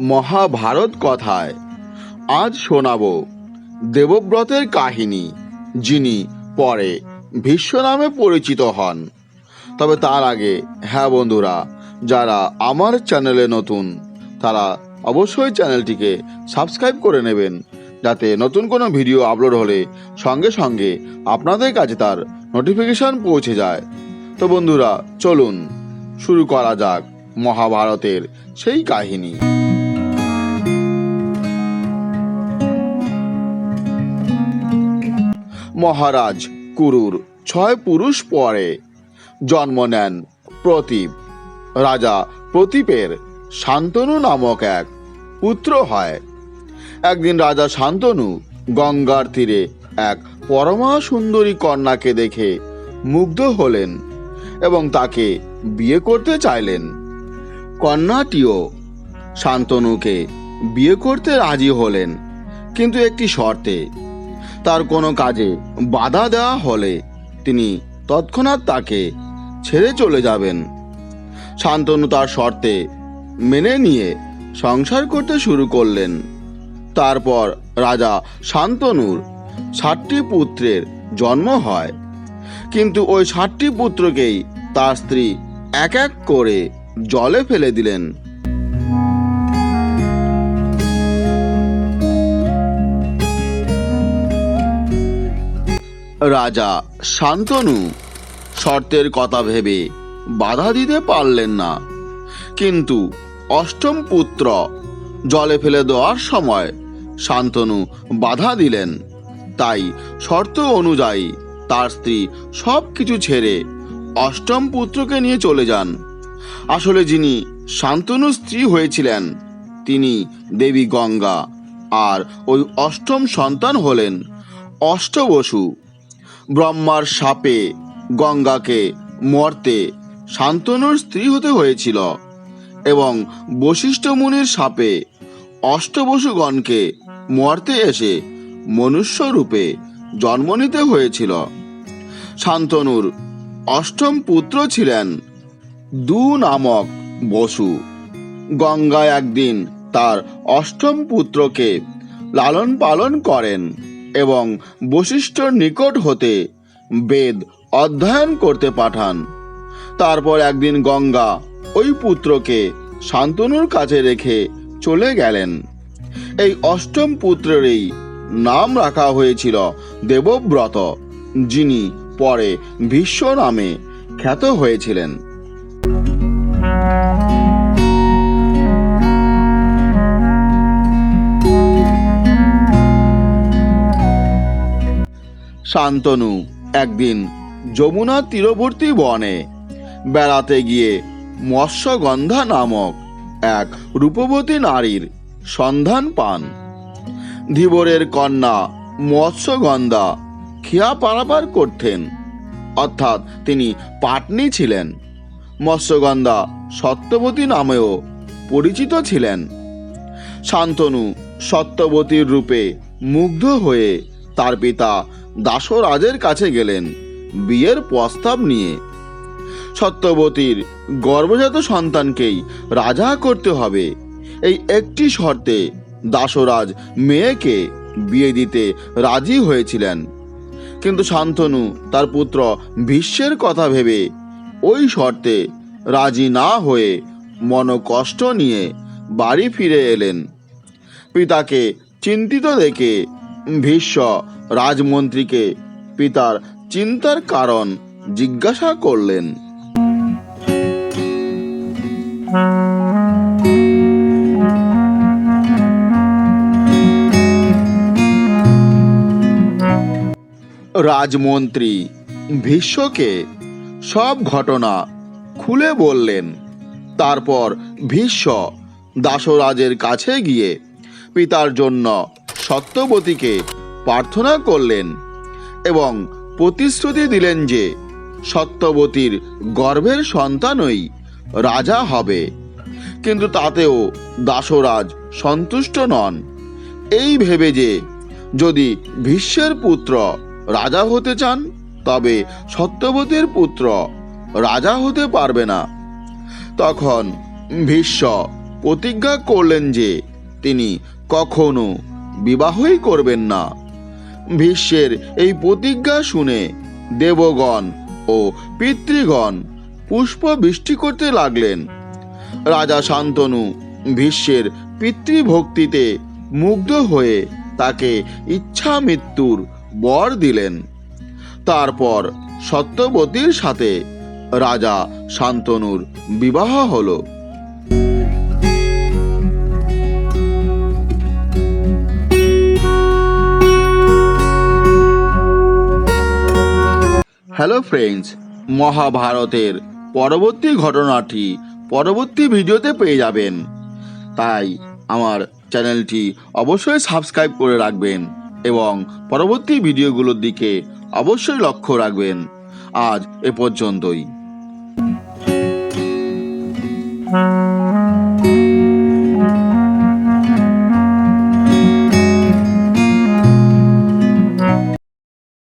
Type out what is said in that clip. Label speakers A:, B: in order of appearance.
A: মহাভারত কথায়। আজ শোনাব দেবব্রতের কাহিনী, যিনি পরে ভীষ্ম নামে পরিচিত হন। তবে তার আগে হ্যাঁ বন্ধুরা, যারা আমার চ্যানেলে নতুন, তারা অবশ্যই চ্যানেলটিকে সাবস্ক্রাইব করে নেবেন, যাতে নতুন কোনো ভিডিও আপলোড হলে সঙ্গে সঙ্গে আপনাদের কাছে তার নোটিফিকেশন পৌঁছে যায়। তো বন্ধুরা, চলুন, শুরু করা যাক মহাভারতের সেই কাহিনী। মহারাজ কুরুর ছয় পুরুষ পরে জন্ম নেন প্রতীপ। রাজা প্রতীপের শান্তনু নামক এক পুত্র হয়। একদিন রাজা শান্তনু গঙ্গার তীরে এক পরমা সুন্দরী কন্যাকে দেখে মুগ্ধ হলেন এবং তাকে বিয়ে করতে চাইলেন। কন্যাটিও শান্তনুকে বিয়ে করতে রাজি হলেন, কিন্তু একটি শর্তে তার কোনো কাজে বাধা দেওয়া হলে তিনি তৎক্ষণাৎ তাকে ছেড়ে চলে যাবেন। শান্তনু তার শর্তে মেনে নিয়ে সংসার করতে শুরু করলেন। তারপর রাজা শান্তনুর ষাটটি পুত্রের জন্ম হয়। কিন্তু ওই ষাটটি পুত্রকেই তার স্ত্রী এক এক করে জলে ফেলে দিলেন। রাজা, শান্তনু, শর্তের কথা ভেবে বাধা দিতে পারলেন না। কিন্তু অষ্টম পুত্র জলে ফেলে দেওয়ার সময় শান্তনু বাধা দিলেন। তাই শর্ত অনুযায়ী তার স্ত্রী সব কিছু ছেড়ে অষ্টম পুত্রকে নিয়ে চলে যান। আসলে যিনি শান্তনু স্ত্রী হয়েছিলেন, তিনি দেবী গঙ্গা আর ওই অষ্টম সন্তান হলেন অষ্টবসু। ব্রহ্মার সাপে, গঙ্গাকে, মর্তে শান্তনুর স্ত্রী হতে হয়েছিল এবং বশিষ্ঠ মুনির সাপে অষ্টবসুগণকে মর্তে এসে মনুষ্য রূপে জন্ম নিতে হয়েছিল। শান্তনুর অষ্টম পুত্র ছিলেন দু নামক বসু। গঙ্গা একদিন তার অষ্টম পুত্রকে লালন পালন করেন। এবং বশিষ্ঠর নিকট হতে বেদ অধ্যয়ন করতে পাঠান। তারপর একদিন গঙ্গা ওই পুত্রকে শান্তনুর কাছে রেখে চলে গেলেন। এই অষ্টম পুত্রেরই নাম রাখা হয়েছিল দেবব্রত, যিনি পরে ভীষ্ম নামে খ্যাত হয়েছিলেন। শান্তনু একদিন যমুনা তীরবর্তী বনে বেড়াতে গিয়ে মৎস্যগন্ধা নামক এক রূপবতী নারীর সন্ধান পান। ধীবরের কন্যা মৎস্যগন্ধা খিয়া পারাপার করতেন। অর্থাৎ তিনি পাটনি ছিলেন। মৎস্যগন্ধা সত্যবতী নামেও পরিচিত ছিলেন। শান্তনু সত্যবতীর রূপে মুগ্ধ হয়ে তার পিতা দাসরাজের কাছে গেলেন বিয়ের প্রস্তাব নিয়ে। সত্যবতীর গর্ভজাত সন্তানকেই রাজা করতে হবে। এই একটি শর্তে দাসরাজ মেয়েকে বিয়ে দিতে রাজি হয়েছিলেন। কিন্তু শান্তনু তার পুত্র ভীষ্মের কথা ভেবে ওই শর্তে রাজি না হয়ে মনকষ্ট নিয়ে বাড়ি ফিরে এলেন। পিতাকে চিন্তিত দেখে ভীষ্ম রাজমন্ত্রীকে পিতার চিন্তার কারণ জিজ্ঞাসা করলেন। রাজমন্ত্রী ভীষ্মকে সব ঘটনা খুলে বললেন। তারপর ভীষ্ম দাসরাজের কাছে গিয়ে পিতার জন্য সত্যবতীকে প্রার্থনা করলেন এবং প্রতিশ্রুতি দিলেন যে সত্যবতীর গর্ভের সন্তানই রাজা হবে। কিন্তু তাতেও দাসরাজ সন্তুষ্ট নন। এই ভেবে যে যদি ভীষ্মের পুত্র রাজা হতে চান, তবে সত্যবতীর পুত্র রাজা হতে পারবে না। তখন ভীষ্ম প্রতিজ্ঞা করলেন যে তিনি কখনো বিবাহই করবেন না। ভীষ্মের এই প্রতিজ্ঞা শুনে দেবগণ ও পিতৃগণ পুষ্প বৃষ্টি করতে লাগলেন। রাজা শান্তনু ভীষ্মের পিতৃভক্তিতে মুগ্ধ হয়ে তাকে ইচ্ছা মৃত্যুর বর দিলেন। তারপর সত্যবতীর সাথে রাজা শান্তনুর বিবাহ হলো। হ্যালো ফ্রেন্ডস মহাভারতের পরবর্তী ঘটনাটি পরবর্তী ভিডিওতে পেয়ে যাবেন। তাই আমার চ্যানেলটি অবশ্যই সাবস্ক্রাইব করে রাখবেন এবং পরবর্তী ভিডিওগুলোর দিকে অবশ্যই লক্ষ্য রাখবেন। আজ এ পর্যন্তই।